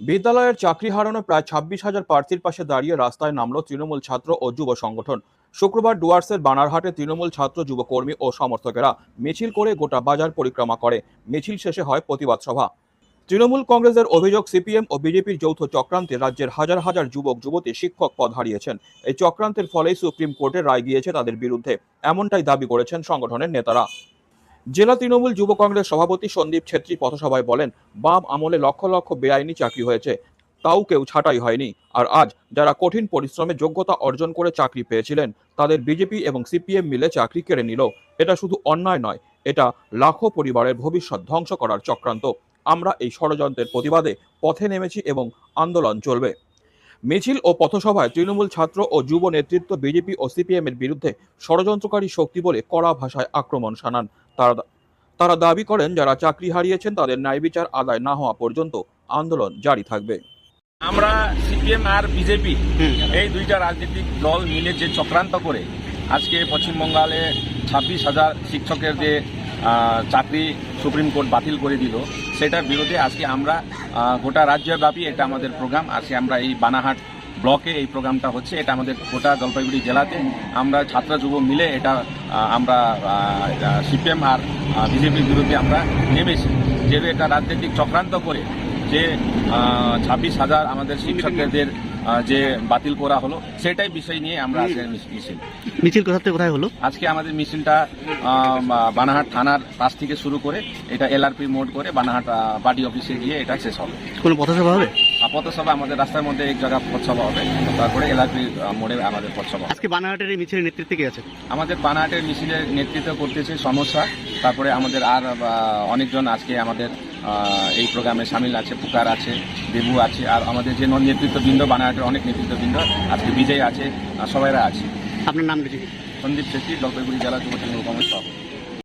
বিদ্যালয়ের চাকরি হারানো প্রায় ছাব্বিশ হাজার প্রার্থীর পাশে দাঁড়িয়ে রাস্তায় নামল তৃণমূল ছাত্র ও যুব সংগঠন। শুক্রবার ডুয়ার্সের বানারহাটে তৃণমূল ছাত্র যুব কর্মী ও সমর্থকেরা মিছিল করে গোটা বাজার পরিক্রমা করে। মিছিল শেষে হয় প্রতিবাদ সভা। তৃণমূল কংগ্রেসের অভিযোগ, সিপিএম ও বিজেপির যৌথ চক্রান্তে রাজ্যের হাজার হাজার যুবক, যুবতী শিক্ষক পদ হারিয়েছেন। এই চক্রান্তের ফলেই সুপ্রিম কোর্টের রায় গিয়েছে তাদের বিরুদ্ধে। এমনটাই দাবি করেছেন সংগঠনের নেতারা। জেলা তৃণমূল যুব কংগ্রেস সভাপতি সন্দীপ ছেত্রী পথসভায় বলেন, বাম আমলে লক্ষ লক্ষ বেআইনি চাকরি হয়েছে, তাও কেউ ছাঁটাই হয়নি। আর আজ যারা কঠিন পরিশ্রমে যোগ্যতা অর্জন করে চাকরি পেয়েছিলেন, তাদের বিজেপি এবং সিপিএম মিলে চাকরি কেড়ে নিল। এটা শুধু অন্যায় নয়, এটা লাখো পরিবারের ভবিষ্যৎ ধ্বংস করার চক্রান্ত। আমরা এই ষড়যন্ত্রের প্রতিবাদে পথে নেমেছি এবং আন্দোলন চলবে। মিছিল ও পথসভায় তৃণমূল ছাত্র ও যুব নেতৃত্ব বিজেপি ও সিপিএম এর বিরুদ্ধে ষড়যন্ত্রকারী শক্তি বলে কড়া ভাষায় আক্রমণ শানান। তারা তারা দাবি করেন যারা চাকরি হারিয়েছেন তাদের ন্যায় বিচার আদায় না হওয়া পর্যন্ত আন্দোলন জারি থাকবে। আমরা সিপিএম আর বিজেপি এই দুইটা রাজনৈতিক দল মিলে যে চক্রান্ত করে আজকে পশ্চিমবঙ্গালে ছাব্বিশ হাজার শিক্ষকের যে আহ, চাকরি সুপ্রিম কোর্ট বাতিল করে দিল সেটার বিরুদ্ধে আজকে আমরা গোটা রাজ্যব্যাপী এটা আমাদের প্রোগ্রাম। আজকে আমরা এই বানাহাট ব্লকে এই প্রোগ্রামটা হচ্ছে। এটা আমাদের গোটা জলপাইগুড়ি জেলাতে আমরা ছাত্র যুব মিলে এটা আমরা সিপিএম আর বিজেপির বিরুদ্ধে আমরা নেমেছি। যেহেতু এটা রাজনৈতিক চক্রান্ত করে যে ছাব্বিশ হাজার আমাদের শিক্ষকদের যে বাতিল করা হলো সেটাই বিষয় নিয়ে আমরা আজকে মিছ- মিছিল। মিছিল কোথা থেকে কোথায় হলো? আজকে আমাদের মিছিলটা বানাহাট থানার পাশ থেকে শুরু করে এটা এলআরপি মোড করে বানাহাট পার্টি অফিসে গিয়ে এটা শেষ হবে। কোনো পথসভা হবে? আপাতত সভা আমাদের রাস্তার মধ্যে এক জায়গা পথসভা হবে তারপরে এলআরপি মোড়ে আমাদের পথসভা আজকে বানাহাটের এই মিছিলের নেতৃত্বে কে আছে? আমাদের বানাহাটের মিছিলের নেতৃত্ব করতেছে সমস্যা তারপরে আমাদের আর অনেকজন আজকে আমাদের এই প্রোগ্রামে সামিল আছে পুকার আছে দেবু আছে আর আমাদের যে নেতৃত্ববৃন্দ বানাহাটের অনেক নেতৃত্ববৃন্দ আজকে বিজয় আছে সবাইরা আছে। আপনার নাম কি? সন্দীপ শেট্টি জলপাইগুড়ি জেলা যুব তৃণমূল কংগ্রেস সভাপতি।